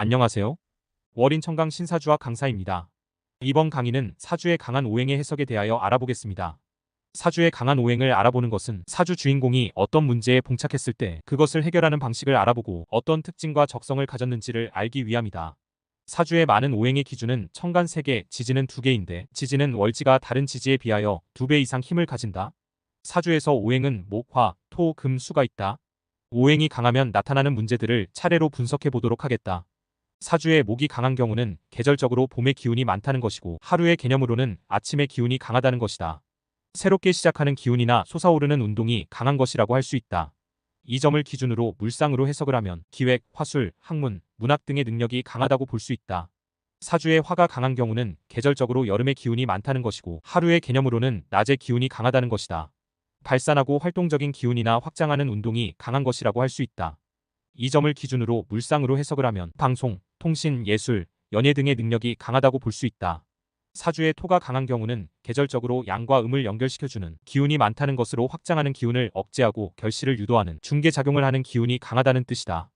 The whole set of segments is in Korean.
안녕하세요. 월인 청강 신사주학 강사입니다. 이번 강의는 사주의 강한 오행의 해석에 대하여 알아보겠습니다. 사주의 강한 오행을 알아보는 것은 사주 주인공이 어떤 문제에 봉착했을 때 그것을 해결하는 방식을 알아보고 어떤 특징과 적성을 가졌는지를 알기 위함이다. 사주의 많은 오행의 기준은 청간 3개, 지지는 2개인데 지지는 월지가 다른 지지에 비하여 2배 이상 힘을 가진다. 사주에서 오행은 목, 화, 토, 금, 수가 있다. 오행이 강하면 나타나는 문제들을 차례로 분석해 보도록 하겠다. 사주의 목이 강한 경우는 계절적으로 봄의 기운이 많다는 것이고 하루의 개념으로는 아침의 기운이 강하다는 것이다. 새롭게 시작하는 기운이나 솟아오르는 운동이 강한 것이라고 할 수 있다. 이 점을 기준으로 물상으로 해석을 하면 기획, 화술, 학문, 문학 등의 능력이 강하다고 볼 수 있다. 사주의 화가 강한 경우는 계절적으로 여름의 기운이 많다는 것이고 하루의 개념으로는 낮의 기운이 강하다는 것이다. 발산하고 활동적인 기운이나 확장하는 운동이 강한 것이라고 할 수 있다. 이 점을 기준으로 물상으로 해석을 하면 방송, 통신, 예술, 연예 등의 능력이 강하다고 볼 수 있다. 사주의 토가 강한 경우는 계절적으로 양과 음을 연결시켜주는 기운이 많다는 것으로 확장하는 기운을 억제하고 결실을 유도하는 중개작용을 하는 기운이 강하다는 뜻이다.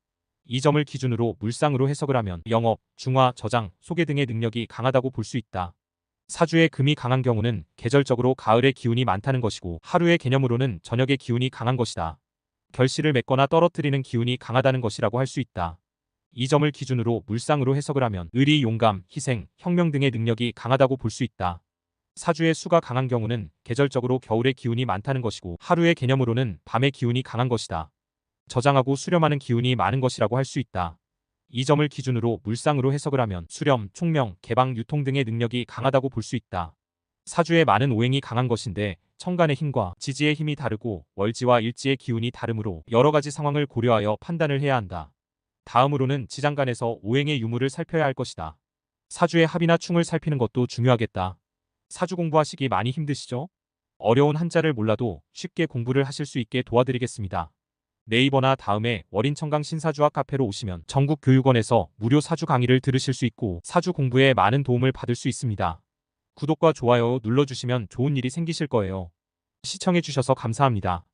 이 점을 기준으로 물상으로 해석을 하면 영업, 중화, 저장, 소개 등의 능력이 강하다고 볼 수 있다. 사주의 금이 강한 경우는 계절적으로 가을의 기운이 많다는 것이고 하루의 개념으로는 저녁의 기운이 강한 것이다. 결실을 맺거나 떨어뜨리는 기운이 강하다는 것이라고 할 수 있다. 이 점을 기준으로 물상으로 해석을 하면 의리, 용감, 희생, 혁명 등의 능력이 강하다고 볼 수 있다. 사주의 수가 강한 경우는 계절적으로 겨울의 기운이 많다는 것이고 하루의 개념으로는 밤의 기운이 강한 것이다. 저장하고 수렴하는 기운이 많은 것이라고 할 수 있다. 이 점을 기준으로 물상으로 해석을 하면 수렴, 총명, 개방, 유통 등의 능력이 강하다고 볼 수 있다. 사주에 많은 오행이 강한 것인데 청간의 힘과 지지의 힘이 다르고 월지와 일지의 기운이 다르므로 여러 가지 상황을 고려하여 판단을 해야 한다. 다음으로는 지장 간에서 오행의 유무를 살펴야 할 것이다. 사주의 합이나 충을 살피는 것도 중요하겠다. 사주 공부하시기 많이 힘드시죠? 어려운 한자를 몰라도 쉽게 공부를 하실 수 있게 도와드리겠습니다. 네이버나 다음에 월인 청강 신사주학 카페로 오시면 전국 교육원에서 무료 사주 강의를 들으실 수 있고 사주 공부에 많은 도움을 받을 수 있습니다. 구독과 좋아요 눌러주시면 좋은 일이 생기실 거예요. 시청해주셔서 감사합니다.